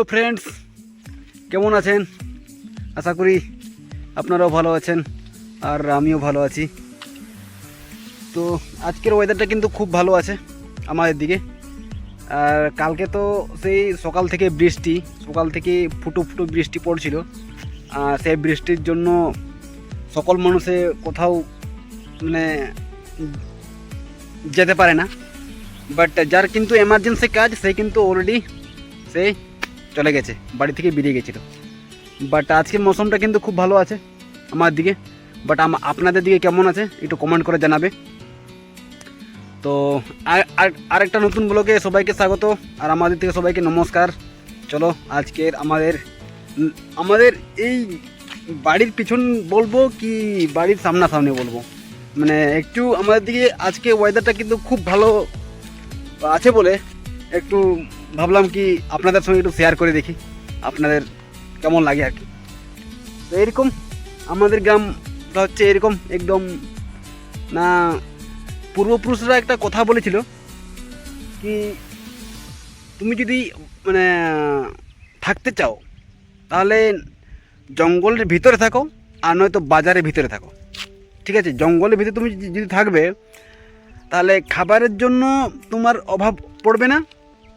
Hello friends, কেমন আছেন? আশা করি আপনারাও ভালো আছেন আর আমিও ভালো আছি। তো আজকের ওয়েদারটা কিন্তু খুব ভালো আছে আমাদের দিকে। আর কালকে তো সেই সকাল থেকে বৃষ্টি, সকাল থেকে ফুটো ফুটো বৃষ্টি পড়ছিল। সেই বৃষ্টির জন্য সকল মানুষে কোথাও মানে যেতে পারে না। বাট যার কিন্তু এমার্জেন্সি কাজ, সে কিন্তু অলরেডি সে চলে গেছে, বাড়ি থেকে বেরিয়ে গেছিল। বাট আজকের মৌসুমটা কিন্তু খুব ভালো আছে আমার দিকে। বাট আপনাদের দিকে কেমন আছে? একটু কমেন্ট করে জানাবে। তো, আর- আরেকটা নতুন ব্লগে সবাইকে স্বাগত, আর আমাদের থেকে সবাইকে নমস্কার। চলো, আজকের আমাদের আমাদের এই বাড়ির পিছন বলব কি বাড়ির সামনাসামনি বলব? মানে একটু আমাদের দিকে আজকে ওয়েদারটা কিন্তু খুব ভালো আছে বলে একটু ভাবলাম কি আপনাদের সঙ্গে একটু শেয়ার করে দেখি, আপনাদের কেমন লাগে আর কি। তো এরকম, আমাদের গ্রামটা হচ্ছে এরকম, একদম, না, পূর্বপুরুষরা একটা কথা বলেছিল কি, তুমি যদি মানে থাকতে চাও, তাহলে জঙ্গলের ভিতরে থাকো, আর নয়তো বাজারের ভিতরে থাকো। ঠিক আছে? জঙ্গলের ভিতরে তুমি যদি- থাকবে, তাহলে খাবারের জন্য তোমার অভাব পড়বে না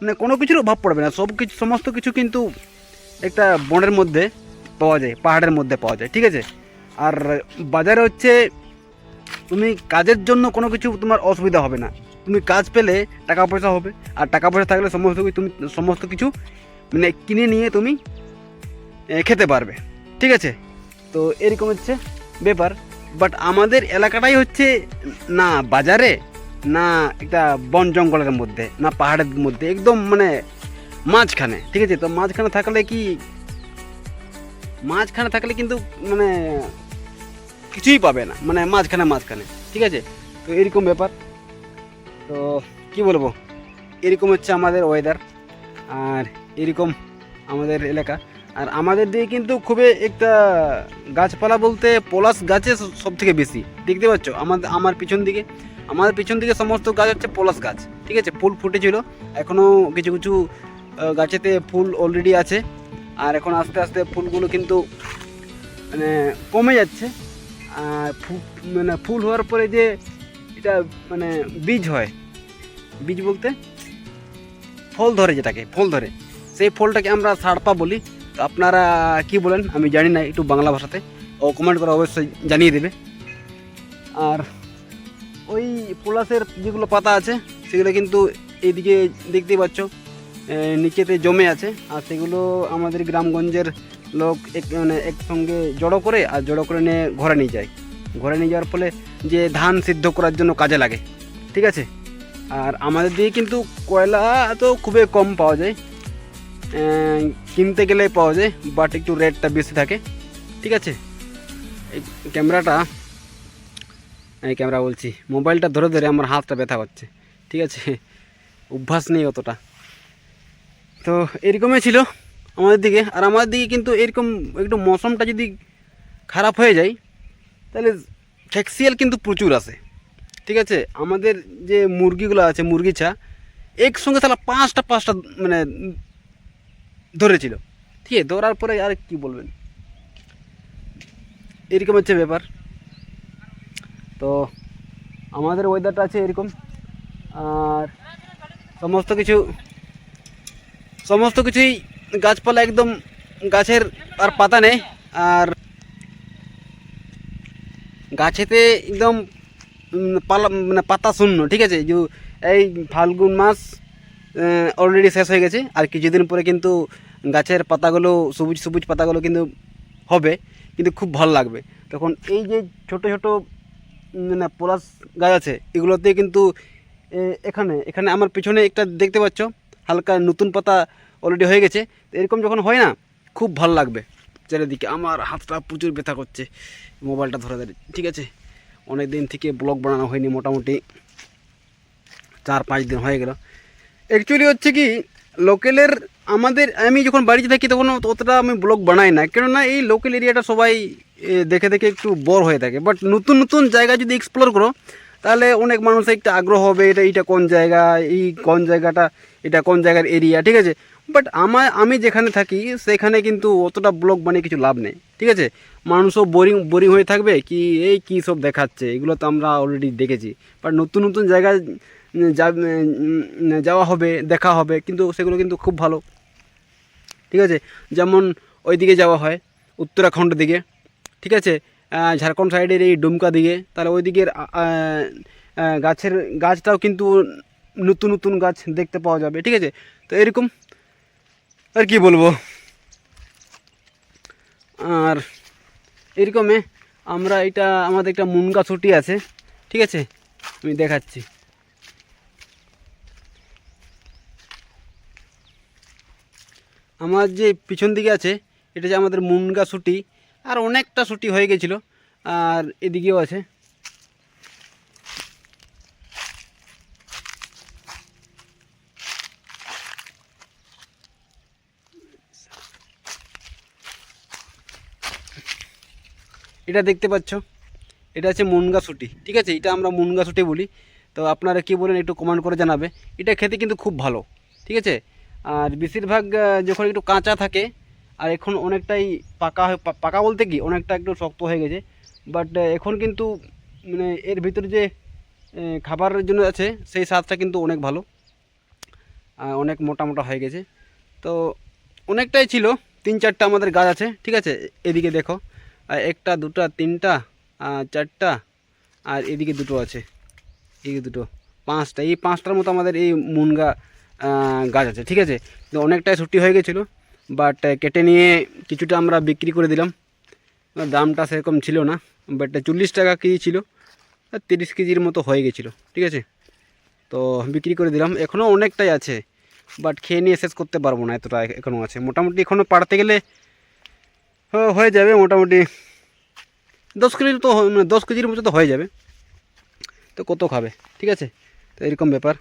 মানে কোনো কিছুর অভাব পড়বে না। সব কিছু, সমস্ত কিছু কিন্তু একটা বনের মধ্যে পাওয়া যায়, পাহাড়ের মধ্যে পাওয়া যায়, ঠিক আছে? আর বাজারে হচ্ছে তুমি কাজের জন্য কোনো কিছু তোমার অসুবিধা হবে না। তুমি কাজ পেলে টাকা পয়সা হবে, আর টাকা পয়সা থাকলে সমস্ত তুমি, সমস্ত কিছু মানে কিনে নিয়ে তুমি খেতে পারবে, ঠিক আছে? তো এরকম হচ্ছে ব্যাপার। বাট আমাদের এলাকাটাই হচ্ছে না, বাজারে না একটা বন জঙ্গলের মধ্যে, না পাহাড়ের মধ্যে, একদম মানে মাঝখানে, ঠিক আছে? তো মাঝখানে থাকলে কি, মাঝখানে থাকলে কিন্তু মানে কিছুই পাবে না মানে মাঝখানে মাঝখানে, ঠিক আছে? তো এরকম ব্যাপার। তো কি বলব? এরকম হচ্ছে আমাদের ওয়েদার আর এরকম আমাদের এলাকা। আর আমাদের দিকে কিন্তু খুবই একটা গাছপালা বলতে পলাশ গাছে সব থেকে বেশি, দেখতে পাচ্ছ? আমাদের আমার পিছন দিকে, আমাদের পিছন দিকে সমস্ত গাছ হচ্ছে পলাশ গাছ, ঠিক আছে? ফুল ফুটেছিল এখনও কিছু কিছু গাছেতে ফুল অলরেডি আছে, আর এখন আস্তে আস্তে ফুলগুলো কিন্তু মানে কমে যাচ্ছে, আর মানে ফুল হওয়ার পরে যে এটা মানে বীজ হয়, বীজ বলতে, ফল ধরে যেটাকে, ফল ধরে, সেই ফলটাকে আমরা সারপা বলি আপনারা কি বলেন? আমি জানি না একটু বাংলা ভাষাতে। ও কমেন্ট করে অবশ্যই জানিয়ে দেবে। আর ওই পলাশের যেগুলো পাতা আছে, সেগুলো কিন্তু এইদিকে দেখতেই পাচ্ছ নিচেতে জমে আছে। আর সেগুলো আমাদের গ্রামগঞ্জের লোক এক মানে একসঙ্গে জড়ো করে আর জড়ো করে নিয়ে ঘরে নিয়ে যায়। ঘরে নিয়ে যাওয়ার ফলে যে ধান সিদ্ধ করার জন্য কাজে লাগে। ঠিক আছে? আর আমাদের দিকে কিন্তু কয়লা তো খুবই কম পাওয়া যায়। কিনতে গেলে পাওয়া যায় বাট একটু রেটটা বেশি থাকে। ঠিক আছে? এই ক্যামেরাটা, এই ক্যামেরা বলছি, মোবাইলটা ধরে ধরে আমার হাতটা ব্যথা করছে। ঠিক আছে? অভ্যাস নেই অতটা। তো এরকমই ছিল আমাদের দিকে। আর আমাদের দিকে কিন্তু এরকম একটু মৌসুমটা যদি খারাপ হয়ে যায়, তাহলে ফ্যাক্সিয়াল কিন্তু প্রচুর আসে ঠিক আছে? আমাদের যে মুরগিগুলো আছে, মুরগি ছা, একসঙ্গে তাহলে পাঁচটা পাঁচটা মানে ধরেছিল। ঠিক আছে, ধরার পরে আর কি বলবেন? এরকম হচ্ছে ব্যাপার। তো আমাদের ওয়েদারটা আছে এরকম। আর সমস্ত কিছু, সমস্ত কিছুই গাছপালা একদম গাছের আর পাতা নেই। আর গাছেতে একদম পালা মানে পাতা শূন্য, ঠিক আছে? এই ফাল্গুন মাস অলরেডি শেষ হয়ে গেছে। আর কিছুদিন পরে কিন্তু গাছের পাতাগুলো, সবুজ সবুজ পাতাগুলো কিন্তু হবে, কিন্তু খুব ভালো লাগবে। তখন এই যে ছোট ছোট মানে পলাশ গাছ আছে, এগুলোতে কিন্তু এখানে এখানে আমার পিছনে একটা দেখতে পাচ্ছ, হালকা নতুন পাতা অলরেডি হয়ে গেছে। এরকম যখন হয় না, খুব ভালো লাগবে। চারিদিকে আমার হাতটা প্রচুর ব্যথা করছে, মোবাইলটা ধরে ধরে। ঠিক আছে অনেক দিন থেকে ব্লগ বানানো হয়নি, মোটামুটি চার পাঁচ দিন হয়ে গেল। অ্যাকচুয়ালি হচ্ছে কি লোকেলের আমাদের, আমি যখন বাড়িতে থাকি তখন অতটা আমি ব্লগ বানাই না। কেননা এই লোকাল এরিয়াটা সবাই দেখে দেখে একটু বোর হয়ে থাকে। বাট নতুন নতুন জায়গা যদি এক্সপ্লোর করো, তাহলে অনেক মানুষের একটা আগ্রহ হবে, এটা, এইটা কোন জায়গা, এই কোন জায়গাটা, এটা কোন জায়গার এরিয়া ঠিক আছে? বাট আমার আমি যেখানে থাকি, সেখানে কিন্তু অতটা ব্লগ বানিয়ে কিছু লাভ নেই, ঠিক আছে? মানুষও বোরিং বোরিং হয়ে থাকবে, কি, এই কী সব দেখাচ্ছে, এগুলো তো আমরা অলরেডি দেখেছি। বাট নতুন নতুন জায়গায় যাওয়া হবে, দেখা হবে, কিন্তু সেগুলো কিন্তু খুব ভালো। ঠিক আছে? যেমন ওই দিকে যাওয়া হয়, উত্তরাখণ্ড দিকে। ঠিক আছে? ঝাড়খণ্ড সাইডের এই ডুমকা দিকে। তাহলে ওই দিকের গাছের, গাছটাও কিন্তু নতুন নতুন গাছ দেখতে পাওয়া যাবে। ঠিক আছে? তো এরকম, আর কি বলব? আর এরকমে আমরা এটা, আমাদের একটা মুনগা ছুটি আছে। ঠিক আছে? আমি দেখাচ্ছি। আমার যে পিছন দিকে আছে, এটা যে আমাদের মুনগা ছুটি আর অনেকটা সুটি হয়ে গেছিল, আর এদিকেও আছে। এটা দেখতে পাচ্ছ, এটা আছে মুনগা ছুটি ঠিক আছে? এটা আমরা মুনগা ছুটি বলি। তো আপনারা কী বলেন একটু কমেন্ট করে জানাবে। এটা খেতে কিন্তু খুব ভালো, ঠিক আছে? আর বেশিরভাগ যখন একটু কাঁচা থাকে, আর এখন অনেকটাই পাকা পাকা বলতে কি, অনেকটা একটু শক্ত হয়ে গেছে। বাট এখন কিন্তু মানে এর ভিতরে যে খাবারের জন্য আছে, সেই স্বাদটা কিন্তু অনেক ভালো। অনেক মোটা মোটা হয়ে গেছে। তো অনেকটাই ছিল, তিন চারটা আমাদের গাছ আছে, ঠিক আছে? এদিকে দেখো একটা, দুটা, তিনটা চারটা, আর এদিকে দুটো আছে। এদিকে দুটো, পাঁচটা, এই পাঁচটার মতো আমাদের এই মুনগা গাছ আছে। ঠিক আছে? তো অনেকটাই ছুটি হয়ে গেছিল বাট কেটে নিয়ে কিছুটা আমরা বিক্রি করে দিলাম। দামটা সেরকম ছিল না বাট চল্লিশ টাকা কেজি ছিল তিরিশ কেজির মতো হয়ে গেছিল। ঠিক আছে? তো বিক্রি করে দিলাম। এখনও অনেকটাই আছে বাট খেয়ে নিয়ে শেষ করতে পারব না এতটা এখনও আছে। মোটামুটি এখনও পাড়তে গেলে হয়ে যাবে মোটামুটি। দশ কেজি তো মানে দশ কেজির মতো তো হয়ে যাবে। তো কত খাবে? ঠিক আছে? তো এরকম ব্যাপার।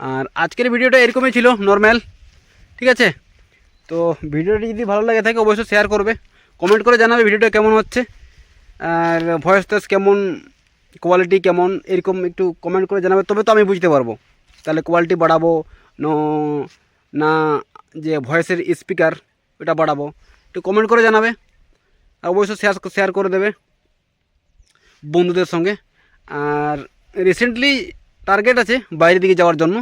আর আজকের ভিডিওটা এরকমই ছিল নর্ম্যাল ঠিক আছে? তো ভিডিওটি যদি ভালো লাগে থাকে, অবশ্যই শেয়ার করবে। কমেন্ট করে জানাবে ভিডিওটা কেমন হচ্ছে, আর ভয়েস টেস কেমন কোয়ালিটি কেমন, এরকম একটু কমেন্ট করে জানাবে, তবে তো আমি বুঝতে পারব। তাহলে কোয়ালিটি বাড়াবো, ন, না, যে ভয়েসের স্পিকার ওটা বাড়াবো। একটু কমেন্ট করে জানাবে, আর অবশ্যই শেয়ার শেয়ার করে দেবে বন্ধুদের সঙ্গে। আর রিসেন্টলি টার্গেট আছে বাইরের দিকে যাওয়ার জন্য।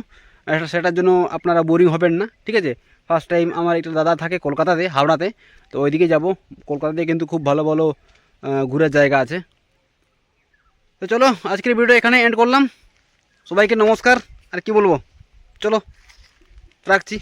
সেটার জন্য আপনারা বোরিং হবেন না, ঠিক আছে? ফার্স্ট টাইম আমার একটা দাদা থাকে কলকাতাতে, হাওড়াতে। তো ওইদিকে যাব। কলকাতাতে কিন্তু খুব ভালো ভালো ঘোরার জায়গা আছে। তো চলো, আজকের ভিডিও এখানে এন্ড করলাম। সবাইকে নমস্কার। আর কি বলব? চলো, রাখছি।